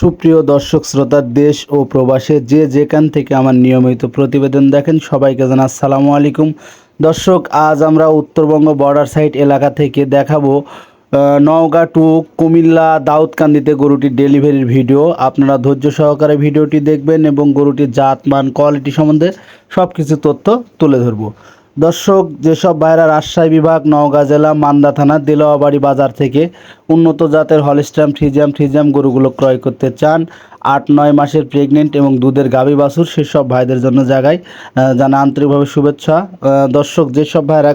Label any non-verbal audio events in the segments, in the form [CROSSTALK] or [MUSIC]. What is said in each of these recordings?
সুপ্রিয় দর্শক শ্রোতা, দেশ ও প্রবাসে যে যেখান থেকে আমার নিয়মিত প্রতিবেদন দেখেন, সবাইকে জানা আসসালামু আলাইকুম। দর্শক, আজ আমরা উত্তরবঙ্গ বর্ডার সাইড এলাকা থেকে দেখাবো নওগাঁ টু কুমিল্লা দাউদকান্দিতে গরুটির ডেলিভারির ভিডিও আপনারা ধৈর্য সহকারে ভিডিওটি দেখবেন এবং গরুটির জাত মান কোয়ালিটি সম্বন্ধে সব কিছু তথ্য তুলে ধরবো। দর্শক, যেসব ভাইরা রাজশাহী বিভাগ, নওগাঁ জেলা, মান্দা থানার দিলোয়াবাড়ি বাজার থেকে উন্নত জাতের হলিস্টাম ফ্রিজিয়াম ফ্রিজিয়াম গরুগুলো ক্রয় করতে চান আট, নয় মাসের প্রেগনেন্ট এবং দুধের গাভী বাছুর সেসব ভাইদের জন্য জায়গায় জানা আন্তরিকভাবে শুভেচ্ছা। দর্শক, যেসব ভাইরা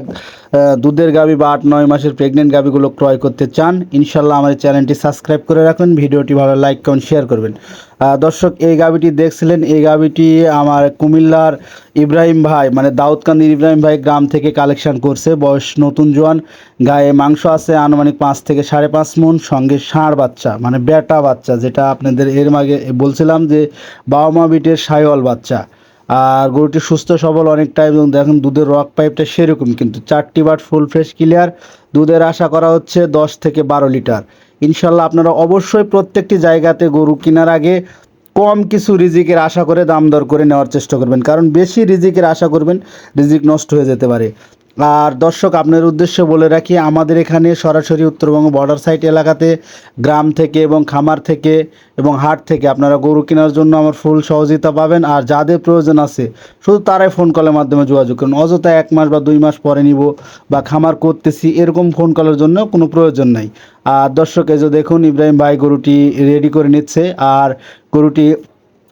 দুধের গাভী বা আট, নয় মাসের প্রেগনেন্ট গাভীগুলো ক্রয় করতে চান, ইনশাল্লাহ আমার চ্যানেলটি সাবস্ক্রাইব করে রাখুন, ভিডিওটি ভালো লাইক কমেন্ট শেয়ার করবেন। দর্শক, এই গাভীটি দেখছিলেন, এই গাভীটি আমার কুমিল্লার ইব্রাহিম ভাই মানে দাউদকান্দির ইব্রাহিম ভাই গ্রাম থেকে কালেকশন করছে, বয়স নতুন জোয়ান, গায়ে মাংস আছে, আনুমানিক পাঁচ থেকে সাড়ে পাঁচ মন, সঙ্গে ষাঁড় বাচ্চা মানে বেটা বাচ্চা, যেটা আপনাদের এর আগে বলছিলাম যে বাবা মা বিটের সাইওয়াল বাচ্চা। আর গরুটি সুস্থ, সবল অনেকটা এবং দেখেন দুধের রক পাইপটা সেরকম, কিন্তু চারটি বাট ফুল ফ্রেশ, ক্লিয়ার। দুধের আশা করা হচ্ছে দশ থেকে বারো লিটার। ইনশাল্লাহ আপনারা অবশ্যই প্রত্যেকটি জায়গাতে গরু কেনার আগে কম কিছু রিজিকের আশা করে দাম দর করে নেওয়ার চেষ্টা করবেন। কারণ বেশি রিজিকের আশা করবেন, রিজিক নষ্ট হয়ে যেতে পারে। আর দর্শক, আপনার উদ্দেশ্যে বলে রাখি, আমাদের এখানে সরাসরি উত্তরবঙ্গ বর্ডার সাইড এলাকাতে, গ্রাম থেকে এবং খামার থেকে এবং হাট থেকে আপনারা গরু কেনার জন্য আমার ফুল সহযোগিতা পাবেন। আর যাদের প্রয়োজন আছে, শুধু তারাই ফোন কলের মাধ্যমে যোগাযোগ করুন। অযথা এক মাস বা দুই মাস পরে নিব বা খামার করতেছি, এরকম ফোন কলের জন্য কোনো প্রয়োজন নাই। আর দর্শক, এই যে দেখুন, ইব্রাহিম ভাই গরুটি রেডি করে নিচ্ছে। আর গরুটি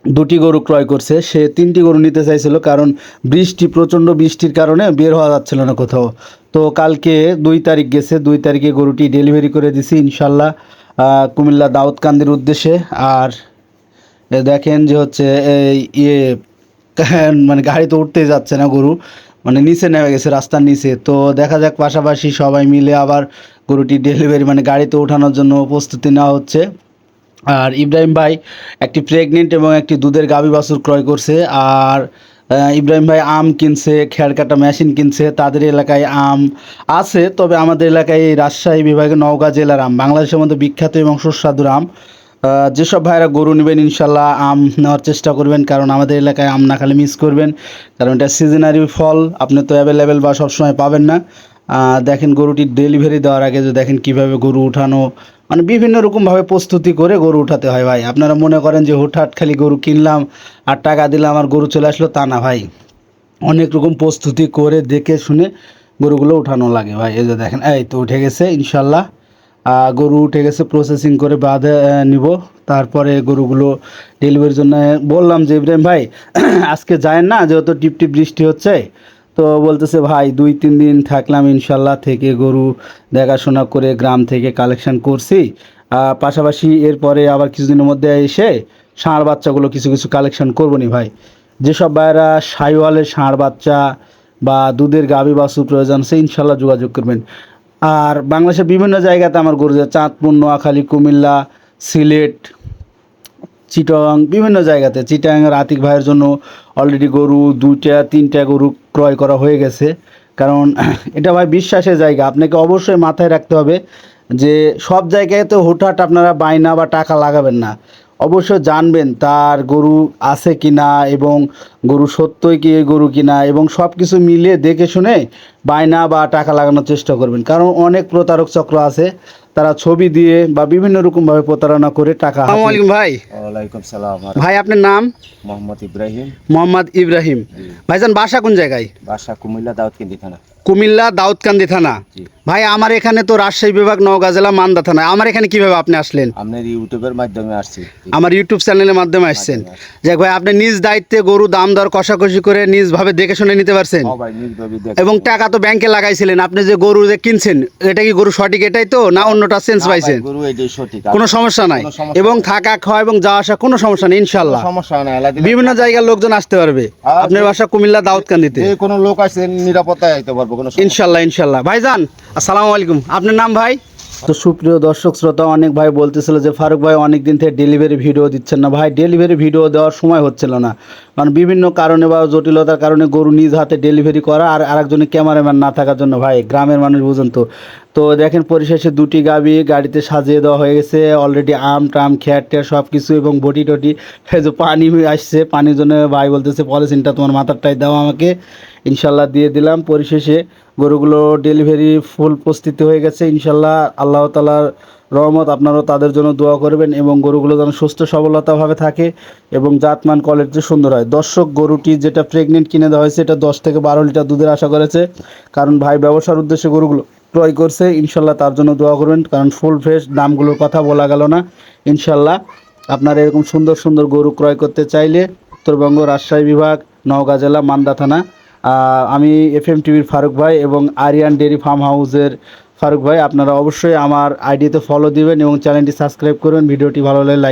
দুটি গরু ক্রয় করছে। সে তিনটি গরু নিতে চাইছিল কারণ বৃষ্টি, প্রচণ্ড বৃষ্টির কারণে বের হওয়া যাচ্ছিল না কোথাও। তো কালকে দুই তারিখ গেছে, দুই তারিখে গরুটি ডেলিভারি করে দিছি ইনশাল্লাহ কুমিল্লা দাউদকান্দির উদ্দেশ্যে। আর দেখেন যে হচ্ছে এই ইয়ে [LAUGHS] মানে গাড়ি তো উঠতেই যাচ্ছে না গরু মানে নিচে নেমে গেছে, রাস্তার নিচে। তো দেখা যাক পাশাপাশি সবাই মিলে আবার গরুটি ডেলিভারি মানে গাড়িতে ওঠানোর জন্য প্রস্তুতি নেওয়া হচ্ছে। আর ইব্রাহিম ভাই একটি প্রেগনেন্ট এবং একটি দুধের গাভী বাছুর ক্রয় করছে। আর ইব্রাহিম ভাই আম কিনছে, খেয়ার কাটা মেশিন কিনছে, তাদের এলাকায় আম আছে, তবে আমাদের এলাকায় রাজশাহী বিভাগে নওগাঁ জেলার আম, বাংলাদেশের মধ্যে বিখ্যাত এবং সুস্বাদুর আম। যেসব ভাইরা গরু নেবেন, ইনশাল্লাহ আম নেওয়ার চেষ্টা করবেন, কারণ আমাদের এলাকায় আম না খালি মিস করবেন। কারণ এটা সিজনারি ফল, আপনি তো অ্যাভেলেবেল বা সবসময় পাবেন না। দেখেন গরুটির ডেলিভারি দেওয়ার আগে যে দেখেন কীভাবে গরু উঠানো মানে বিভিন্ন রকমভাবে প্রস্তুতি করে গরু উঠাতে হয় ভাই। আপনারা মনে করেন যে হুটহাট খালি গরু কিনলাম, আর টাকা দিলাম, আর গরু চলে আসলো, তা না ভাই। অনেক রকম প্রস্তুতি করে দেখে শুনে গরুগুলো উঠানো লাগে ভাই। এই যে দেখেন, এই তো উঠে গেছে ইনশাল্লাহ গরু উঠে গেছে প্রসেসিং করে বাঁধে নিব। তারপরে গরুগুলো ডেলিভারির জন্য বললাম যে, ইব্রাহিম ভাই, [CLEARS THROAT] আজকে যায় না, যেহেতু টিপ টিপ বৃষ্টি হচ্ছে তো বলতেছে, ভাই, দুই, তিন দিন থাকলাম ইনশাল্লাহ থেকে গরু দেখাশোনা করে গ্রাম থেকে কালেকশন করছি। পাশাপাশি এরপরে আবার কিছুদিনের মধ্যে এসে ষাঁড় বাচ্চাগুলো কিছু কিছু কালেকশন করব নি ভাই। যেসব ভাইয়েরা সাইওয়ালের ষাঁড় বাচ্চা বা দুধের গাভী বাছু প্রয়োজন সে ইনশাল্লাহ যোগাযোগ করবেন। আর বাংলাদেশের বিভিন্ন জায়গাতে আমার গরু চাঁদপুর, নোয়াখালী, কুমিল্লা, সিলেট চিটং, বিভিন্ন জায়গাতে। চিটাংয়ের আতিক ভাইয়ের জন্য অলরেডি গরু দুইটা, তিনটা গরু ক্রয় করা হয়ে গেছে। কারণ [CLEARS THROAT] এটা ভাই বিশ্বাসের জায়গা। আপনাকে অবশ্যই মাথায় রাখতে হবে যে সব জায়গায় তো হুটহাট আপনারা বায়না বা টাকা লাগাবেন না। অবশ্য জানবেন তার গরু আছে কি না এবং গরু সত্যই কি গরু কিনা এবং সব কিছু মিলিয়ে দেখে শুনে বায়না বা টাকা লাগানোর চেষ্টা করবেন। কারণ অনেক প্রতারক চক্র আছে। তারা ছবি দিয়ে বা বিভিন্ন রকম ভাবে প্রতারণা করে টাকা আসসালামু আলাইকুম ভাই। ওয়ালাইকুম সালাম ভাই আপনার নাম? মোহাম্মদ ইব্রাহিম। মোহাম্মদ ইব্রাহিম। ভাইজান বাসা কোন জায়গায়? বাসা কুমিল্লা দাউদকিন্দি থানা। কুমিল্লা দাউদকান্দি থানা। ভাই আমার এখানে তো রাজশাহী বিভাগ নওগাঁ জেলা মান্দা থানা। আমার এখানে কীভাবে আপনি আসলেন? আপনার ইউটিউবের মাধ্যমে আসছি। আমার ইউটিউব চ্যানেলের মাধ্যমে আসছেন। যাক ভাই আপনি নিজ দায়িত্বে গরু দাম দর কষাকষি করে নিজভাবে দেখে শুনে নিতে পারছেন। দেখ এবং টাকা তো ব্যাংকে লাগাইছিলেন। আপনি যে গরু যে কিনছেন এটা কি গরু সঠিক এটাই তো না অন্যটা সেন্স পাইছেন? গরু এটাই সঠিক। কোনো সমস্যা নাই। এবং থাকা খাওয়া এবং যাওয়া আসা কোনো সমস্যা নেই ইনশাল্লাহ সমস্যা নাই বিভিন্ন জায়গার লোকজন আসতে পারবে। আপনার যে- বাসা কুমিল্লা দাউদকান্দিতে। কোনো লোক আসে নিরাপত্তায় আইতে পারব। কোনো সমস্যা ইনশাল্লাহ ইনশাল্লাহ। ভাইজান আসসালামু আলাইকুম। আপনার নাম ভাই? তো সুপ্রিয় দর্শক শ্রোতা অনেক ভাই বলতেছিল যে ফারুক ভাই অনেকদিন থেকে ডেলিভারি ভিডিও দিচ্ছেন না। ভাই ডেলিভারি ভিডিও দেওয়ার সময় হচ্ছিল না। কারণ বিভিন্ন কারণে বা জটিলতার কারণে গরু নিজ হাতে ডেলিভারি করা আর আরেকজনের ক্যামেরাম্যান না থাকার জন্য, ভাই, গ্রামের মানুষ বুঝুন তো। তো দেখেন পরিশেষে দুটি গাবি গাড়িতে সাজিয়ে দেওয়া হয়ে গেছে অলরেডি আম টাম, খ্যাট ট্যাট সব কিছু এবং বটি টটি। যে পানি আসছে, পানির জন্য ভাই বলতেছে, পলিথিনটা তোমার মাথারটাই দাও আমাকে। ইনশাল্লাহ দিয়ে দিলাম। পরিশেষে গরুগুলো ডেলিভারি ফুল প্রস্তুতি হয়ে গেছে, ইনশাল্লাহ। আল্লাহ তালার রহমত আপনারাও তাদের জন্য দোয়া করবেন এবং গরুগুলো যেন সুস্থ সবলতাভাবে থাকে এবং জাতমান কোয়ালিটি সুন্দর হয়। দর্শক, গরুটি যেটা প্রেগনেন্ট কিনে দেওয়া হয়েছে, এটা দশ থেকে বারো লিটার দুধের আশা করেছে। কারণ ভাই ব্যবসার উদ্দেশ্যে গরুগুলো ক্রয় করছে, ইনশাল্লাহ তার জন্য দোয়া করবেন। কারণ ফুল ফ্রেশ দামগুলোর কথা বলা গেল না। ইনশাল্লাহ আপনারা এরকম সুন্দর সুন্দর গরু ক্রয় করতে চাইলে উত্তরবঙ্গ রাজশাহী বিভাগ, নওগাঁ জেলা, মান্দা থানা আমি এফ এম টিভির ফারুক ভাই এবং আরিয়ান ডেয়ারি ফার্ম হাউসের ফারুক ভাই, আপনারা অবশ্যই আমার আইডিতে ফলো দিবেন এবং চ্যানেলটি সাবস্ক্রাইব করবেন। ভিডিওটি ভালো লাগলে লাইক